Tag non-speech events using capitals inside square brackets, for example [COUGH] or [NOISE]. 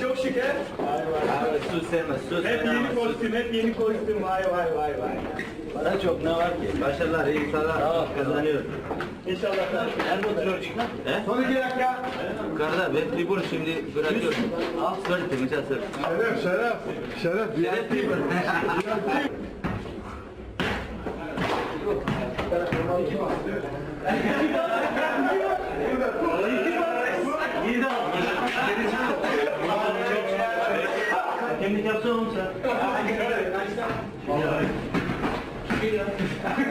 çok şükür. Vay vay vay. Sus sevme sus. Hep yeni kostüm, hep yeni kostüm. Vay vay vay vay. Bana çok ne var ki? Başarılar, iyi insanlar tamam. kazanıyoruz. İnşallah. Nerede oturuyorsun çıkan? He? Son iki dakika. Karda ben tribun şimdi bırakıyorum. Al sırt, mesela sırt. Şeref, şeref. Şeref, diğer tribun. [LAUGHS] Şeref, [LAUGHS] [LAUGHS] i got it Sheila. Sheila.